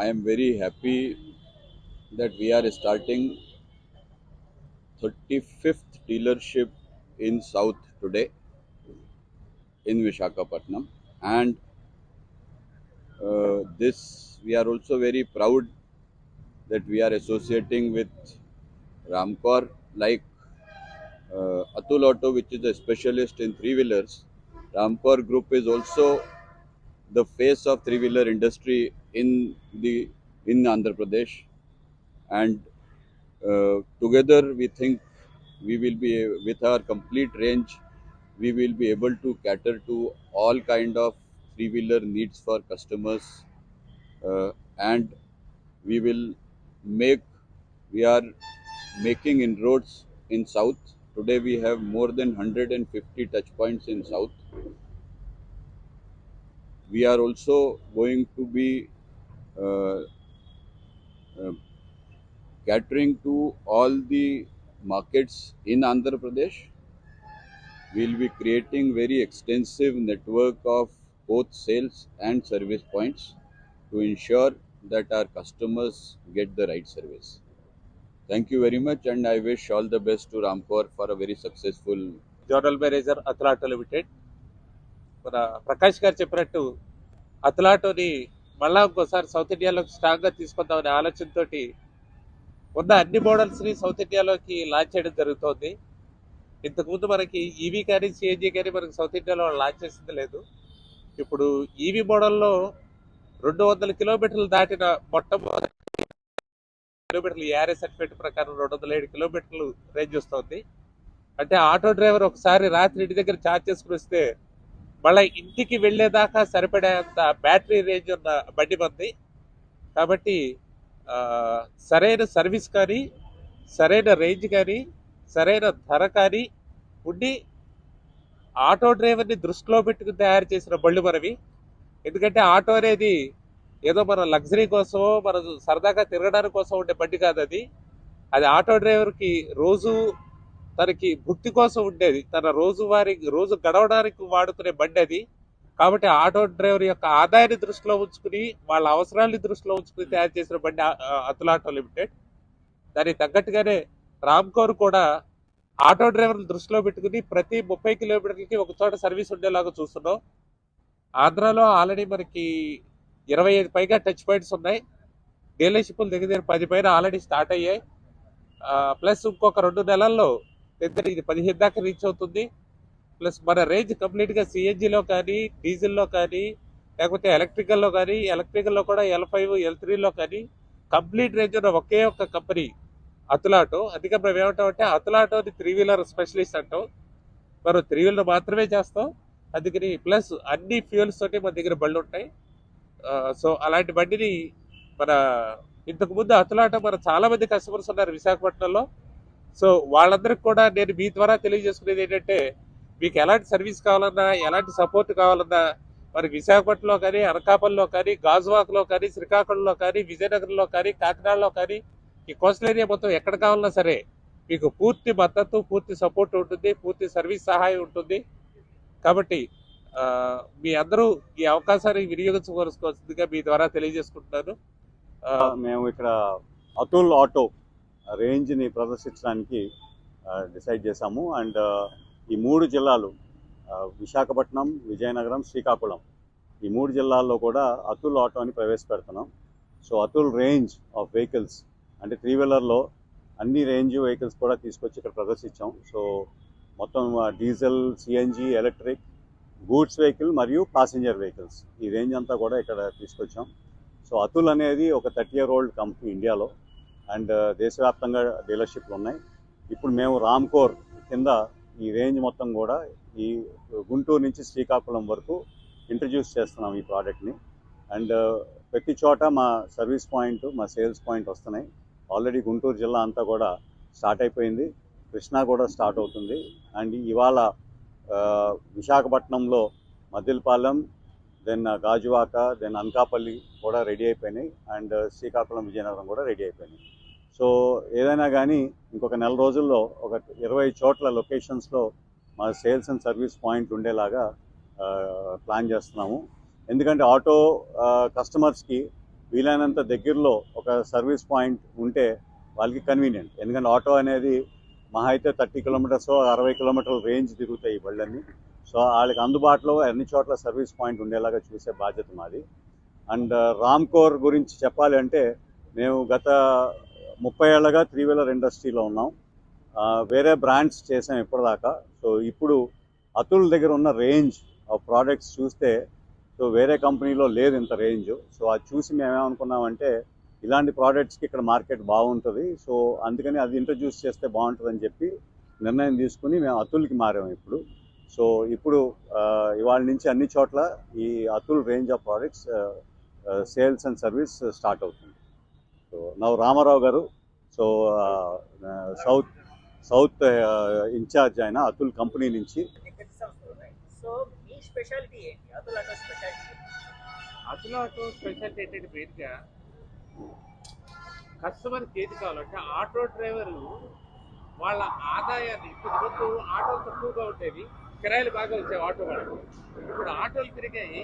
I am very happy that we are starting 35th dealership in South today in Vishakhapatnam and uh, this we are also very proud that we are associating with Ramcor like uh, Atul Auto which is a specialist in three wheelers Ramcor group is also the face of three wheeler industry in the in Andhra Pradesh. And uh, together we think we will be with our complete range we will be able to cater to all kind of three wheeler needs for customers. Uh, and we will make we are making inroads in south. Today we have more than 150 touch points in south. We are also going to be catering to all the markets in Andhra Pradesh. We will be creating very extensive network of both sales and service points to ensure that our customers get the right service. Thank you very much and I wish all the best to Ramkor for a very successful zonal manager అతలాటో limited మన ప్రకాష్ గారు చెప్పినట్టు అతలాటోని మళ్ళా ఇంకోసారి south ఇండియాలోకి స్ట్రాంగ్గా తీసుకుందామనే ఆలోచనతో ఉన్న అన్ని మోడల్స్ని south ఇండియాలోకి launch చేయడం జరుగుతోంది. ఇంతకుముందు మనకి ఈవీ కానీ సిఎన్జీ కానీ మనకి సౌత్ ఇండియాలో లాంచ్ చేసింది లేదు. ఇప్పుడు ఈవీ మోడల్లో రెండు వందల కిలోమీటర్లు దాటిన మొట్టమొదటి కిలోమీటర్లు ఏఆర్ఏ సర్టిఫికేట్ ప్రకారం రెండు వందల ఏడు కిలోమీటర్లు రేంజ్ వస్తుంది. అంటే ఆటో డ్రైవర్ ఒకసారి రాత్రి ఇంటి దగ్గర ఛార్జ్ చేసుకుని వస్తే మళ్ళీ ఇంటికి వెళ్ళేదాకా సరిపడేంత బ్యాటరీ రేంజ్ ఉన్న బండి మంది. కాబట్టి సరైన సర్వీస్ కానీ సరైన రేంజ్ కానీ సరైన ధర కానీ ఉండి ఆటో డ్రైవర్ని దృష్టిలో పెట్టుకుని తయారు చేసిన బళ్ళు మనవి. ఎందుకంటే ఆటో అనేది ఏదో మన లగ్జరీ కోసమో మన సరదాగా తిరగడానికి కోసం ఉండే బండి కాదు అది. అది ఆటో డ్రైవర్కి రోజు తనకి భుక్తి కోసం ఉండేది. తన రోజువారి రోజు గడవడానికి వాడుకునే బండి అది. కాబట్టి ఆటో డ్రైవర్ యొక్క ఆదాయాన్ని దృష్టిలో ఉంచుకుని వాళ్ళ అవసరాన్ని దృష్టిలో ఉంచుకుని తయారు చేసిన బండి ఆ- అతుల్ ఆటో లిమిటెడ్. దానికి తగ్గట్టుగానే రామ్కోర్ కూడా ఆటో డ్రైవర్ని దృష్టిలో పెట్టుకుని ప్రతి ముప్పై కిలోమీటర్లకి ఒక చోట సర్వీస్ ఉండేలాగా చూస్తున్నాం. ఆంధ్రాలో ఆల్రెడీ మనకి ఇరవై ఐదు పైగా టచ్ పాయింట్స్ ఉన్నాయి. డీలర్షిప్లు దగ్గర దగ్గర పది పైన ఆల్రెడీ స్టార్ట్ అయ్యాయి. ప్లస్ ఇంకొక రెండు నెలల్లో దగ్గర ఇది పదిహేను దాకా రీచ్ అవుతుంది. ప్లస్ మన రేంజ్ కంప్లీట్గా సిఎన్జిలో కానీ డీజిల్లో కానీ లేకపోతే ఎలక్ట్రికల్లో కానీ ఎలక్ట్రికల్లో కూడా ఎల్ ఫైవ్ ఎల్ త్రీలో కానీ కంప్లీట్ రేంజ్ ఉన్న ఒకే ఒక్క కంపెనీ అతులాటో అందుకే మేము ఏమంటామంటే అతులాటోని త్రీ వీలర్ స్పెషలిస్ట్ అంటాం. మనం త్రీ వీలర్ మాత్రమే చేస్తాం. అందుకని ప్లస్ అన్ని ఫ్యూయల్స్ తోటి మన దగ్గర బళ్ళు ఉంటాయి. సో అలాంటి బండిని మన ఇంతకుముందు అతులాట మన చాలా మంది కస్టమర్స్ ఉన్నారు విశాఖపట్నంలో. సో వాళ్ళందరికీ కూడా నేను మీ ద్వారా తెలియజేసుకునేది ఏంటంటే మీకు ఎలాంటి సర్వీస్ కావాలన్నా ఎలాంటి సపోర్ట్ కావాలన్నా మరి విశాఖపట్నంలో కానీ అనకాపల్లిలో కానీ గాజువాకలో కానీ శ్రీకాకుళంలో కానీ విజయనగరంలో కానీ కాకినాడలో కానీ ఈ కోస్టల్ ఏరియా మొత్తం ఎక్కడ కావాలన్నా సరే మీకు పూర్తి మద్దతు పూర్తి సపోర్ట్ ఉంటుంది పూర్తి సర్వీస్ సహాయం ఉంటుంది. కాబట్టి మీ అందరూ ఈ అవకాశాన్ని వినియోగించుకోవాల్సిందిగా మీ ద్వారా తెలియజేసుకుంటున్నాను. మేము ఇక్కడ అతుల్ ఆటో రేంజ్ని ప్రదర్శించడానికి డిసైడ్ చేశాము. అండ్ ఈ మూడు జిల్లాలు విశాఖపట్నం విజయనగరం శ్రీకాకుళం. ఈ మూడు జిల్లాల్లో కూడా అతుల్ ఆటోని ప్రవేశపెడుతున్నాం. So Atul range of vehicles అంటే త్రీ వీలర్లో అన్ని రేంజ్ వెహికల్స్ కూడా తీసుకొచ్చి ఇక్కడ ప్రదర్శించాం. సో మొత్తం diesel CNG electric goods vehicle మరియు ప్యాసింజర్ వెహికల్స్ ఈ రేంజ్ అంతా కూడా ఇక్కడ తీసుకొచ్చాం. సో అతుల్ అనేది ఒక థర్టీ ఇయర్ ఓల్డ్ కంపెనీ ఇండియాలో అండ్ దేశవ్యాప్తంగా డీలర్షిప్లు ఉన్నాయి. ఇప్పుడు మేము రామ్కోర్ కింద ఈ రేంజ్ మొత్తం కూడా ఈ గుంటూరు నుంచి శ్రీకాకుళం వరకు ఇంట్రడ్యూస్ చేస్తున్నాం ఈ ప్రోడక్ట్ని. అండ్ ప్రతి చోట మా సర్వీస్ పాయింట్ మా సేల్స్ పాయింట్ వస్తున్నాయి. ఆల్రెడీ గుంటూరు జిల్లా అంతా కూడా స్టార్ట్ అయిపోయింది. కృష్ణా కూడా స్టార్ట్ అవుతుంది. అండ్ ఇవాళ విశాఖపట్నంలో మద్దిలపాలెం దెన్ గాజువాక దెన్ అనకాపల్లి కూడా రెడీ అయిపోయినాయి. అండ్ శ్రీకాకుళం విజయనగరం కూడా రెడీ అయిపోయినాయి. సో ఏదైనా కానీ ఇంకొక నెల రోజుల్లో ఒక ఇరవై చోట్ల లొకేషన్స్లో మా సేల్స్ అండ్ సర్వీస్ పాయింట్ ఉండేలాగా ప్లాన్ చేస్తున్నాము. ఎందుకంటే ఆటో కస్టమర్స్కి వీలైనంత దగ్గరలో ఒక సర్వీస్ పాయింట్ ఉంటే వాళ్ళకి కన్వీనియంట్. ఎందుకంటే ఆటో అనేది మహా అయితే థర్టీ కిలోమీటర్స్ అరవై కిలోమీటర్ల రేంజ్ తిరుగుతాయి బళ్ళన్నీ సో వాళ్ళకి అందుబాటులో అన్ని చోట్ల సర్వీస్ పాయింట్ ఉండేలాగా చూసే బాధ్యత మాది. అండ్ రామ్కోర్ గురించి చెప్పాలి అంటే మేము గత ముప్పై ఏళ్ళగా త్రీ వీలర్ ఇండస్ట్రీలో ఉన్నాం. వేరే బ్రాండ్స్ చేసాం ఇప్పటిదాకా. సో ఇప్పుడు అతుల్ దగ్గర ఉన్న రేంజ్ ఆఫ్ ప్రోడక్ట్స్ చూస్తే సో వేరే కంపెనీలో లేదు ఇంత రేంజ్. సో అది చూసి మేమేమనుకున్నామంటే ఇలాంటి ప్రోడక్ట్స్కి ఇక్కడ మార్కెట్ బాగుంటుంది. సో అందుకని అది ఇంట్రడ్యూస్ చేస్తే బాగుంటుందని చెప్పి నిర్ణయం తీసుకుని మేము అతుల్కి మారాము ఇప్పుడు. సో ఇప్పుడు ఇవాళ నుంచి అన్ని చోట్ల ఈ Atul range of products sales and service start అవుతుంది. సో నవ్ రామారావు గారు సో సౌత్ సౌత్ ఇన్ఛార్జ్ ఆయన అతుల్ కంపెనీ నుంచి. టికెట్ సంస్థలు ఉన్నాయి. సో మీ స్పెషాలిటీ ఏంటి? అతుల్ ఆటో స్పెషాలిటీ ఏంటంటే మెయిన్గా కస్టమర్కి ఏది కావాలంటే ఆటో డ్రైవర్లు వాళ్ళ ఆదాయాన్ని ఇప్పుడు ముందు ఆటోలు తక్కువగా ఉండేవి కిరాయిలు బాగా వచ్చాయి ఆటో వాళ్ళకి. ఇప్పుడు ఆటోలు తిరిగాయి